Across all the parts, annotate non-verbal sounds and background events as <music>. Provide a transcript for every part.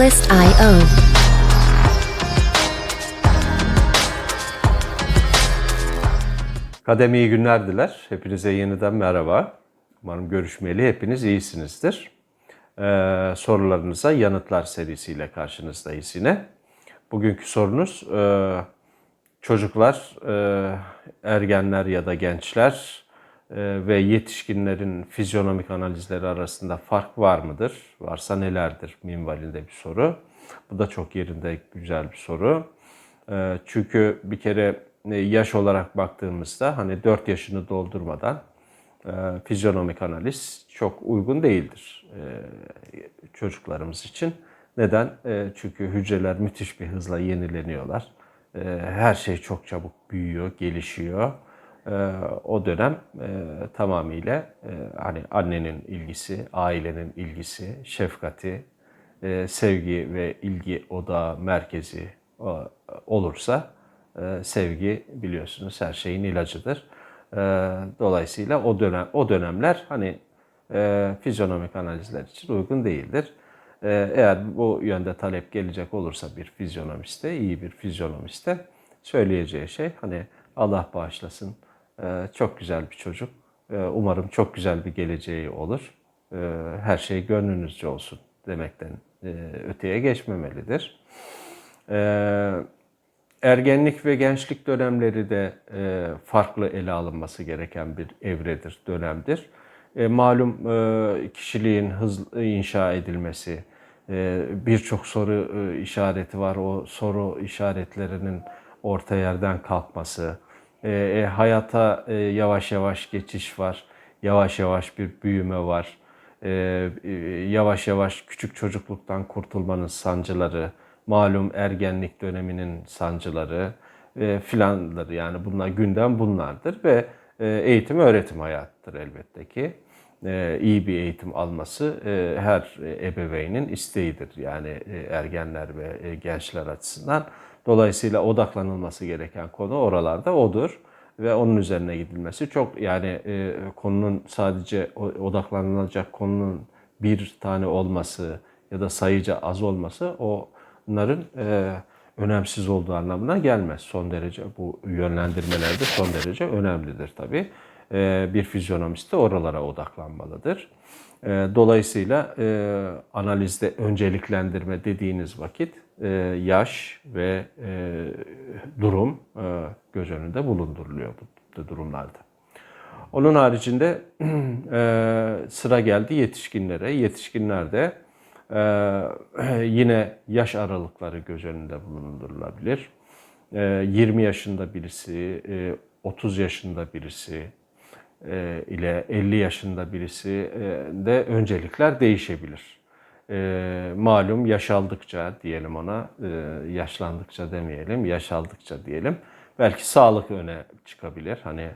Checklist.io. Kademi iyi günler diler. Hepinize yeniden merhaba. Umarım görüşmeyeli hepiniz iyisinizdir. Ee, sorularınıza yanıtlar serisiyle karşınızdayız yine. Bugünkü sorunuz e, çocuklar, e, ergenler ya da gençler ve yetişkinlerin fizyonomik analizleri arasında fark var mıdır? Varsa nelerdir? Minvalinde bir soru. Bu da çok yerinde güzel bir soru. E, Çünkü bir kere e, yaş olarak baktığımızda hani 4 yaşını doldurmadan e, fizyonomik analiz çok uygun değildir e, çocuklarımız için. Neden? Çünkü hücreler müthiş bir hızla yenileniyorlar. Her şey çok çabuk büyüyor, gelişiyor. E, O dönem e, tamamıyla e, hani annenin ilgisi, ailenin ilgisi, şefkati, e, sevgi ve ilgi odağı merkezi o- olursa e, sevgi biliyorsunuz her şeyin ilacıdır. E, Dolayısıyla o dönem o dönemler hani e, fizyonomik analizler için uygun değildir. E, Eğer bu yönde talep gelecek olursa bir fizyonomiste, iyi bir fizyonomiste söyleyeceği şey hani Allah bağışlasın e, çok güzel bir çocuk. E, Umarım çok güzel bir geleceği olur. E, Her şey gönlünüzce olsun demekten e, öteye geçmemelidir. Ergenlik ve gençlik dönemleri de e, farklı ele alınması gereken bir evredir, dönemdir. E, malum kişiliğin hızlı inşa edilmesi, birçok soru işareti var. O soru işaretlerinin orta yerden kalkması, e, e, hayata e, yavaş yavaş geçiş var, yavaş yavaş bir büyüme var, e, e, yavaş yavaş küçük çocukluktan kurtulmanın sancıları, malum ergenlik döneminin sancıları e, filandır. Yani bunlar gündem bunlardır ve e, eğitim öğretim hayatıdır elbette ki. E, iyi bir eğitim alması e, her ebeveynin isteğidir. Yani e, ergenler ve gençler açısından. Dolayısıyla odaklanılması gereken konu oralarda odur ve onun üzerine gidilmesi çok yani konunun sadece odaklanılacak konunun bir tane olması ya da sayıca az olması onların önemsiz olduğu anlamına gelmez. Son derece bu yönlendirmeler de son derece önemlidir tabii. E, bir fizyonomist de oralara odaklanmalıdır. E, Dolayısıyla e, analizde önceliklendirme dediğiniz vakit e, yaş ve e, durum göz önünde bulunduruluyor bu durumlarda. Onun haricinde <clears throat> sıra geldi yetişkinlere. Yetişkinler de e, <clears throat> yine yaş aralıkları göz önünde bulundurulabilir. E, 20 yaşında birisi, e, 30 yaşında birisi ile 50 yaşında birisi e, de öncelikler değişebilir. E, malum yaş aldıkça diyelim ona, e, yaşlandıkça demeyelim, yaş aldıkça diyelim. Belki sağlık öne çıkabilir. Hani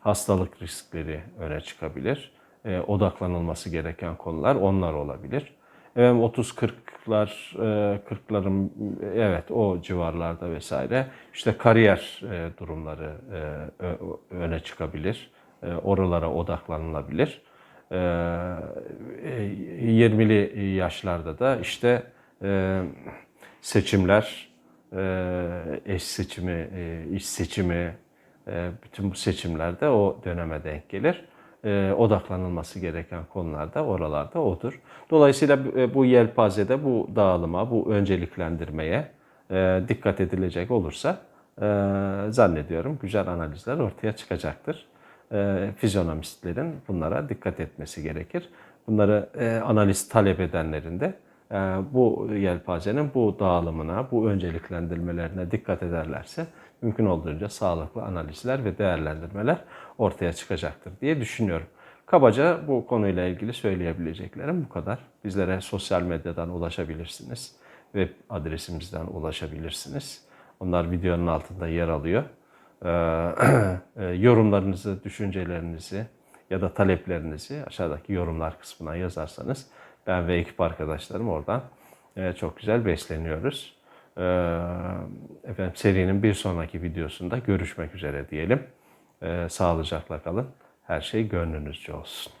hastalık riskleri öne çıkabilir. E, odaklanılması gereken konular onlar olabilir. Evet 30-40'lar, e, 40'ların evet o civarlarda vesaire işte kariyer e, durumları e, öne çıkabilir. E, Oralara odaklanılabilir. E, e, 20'li yaşlarda da işte e, seçimler, e, eş seçimi, e, iş seçimi, e, bütün bu seçimlerde o döneme denk gelir. E, Odaklanılması gereken konular da oralarda odur. Dolayısıyla e, bu yelpazede, bu dağılıma, bu önceliklendirmeye e, dikkat edilecek olursa e, zannediyorum güzel analizler ortaya çıkacaktır. E, Fizyonomistlerin bunlara dikkat etmesi gerekir. Bunları e, analiz talep edenlerin de e, bu yelpazenin bu dağılımına, bu önceliklendirmelerine dikkat ederlerse mümkün olduğunca sağlıklı analizler ve değerlendirmeler ortaya çıkacaktır diye düşünüyorum. Kabaca bu konuyla ilgili söyleyebileceklerim bu kadar. Bizlere sosyal medyadan ulaşabilirsiniz. Web adresimizden ulaşabilirsiniz. Onlar videonun altında yer alıyor. <clears throat> Yorumlarınızı, düşüncelerinizi ya da taleplerinizi aşağıdaki yorumlar kısmına yazarsanız ben ve ekip arkadaşlarım oradan çok güzel besleniyoruz. Efendim serinin bir sonraki videosunda görüşmek üzere diyelim. Sağlıcakla kalın. Her şey gönlünüzce olsun.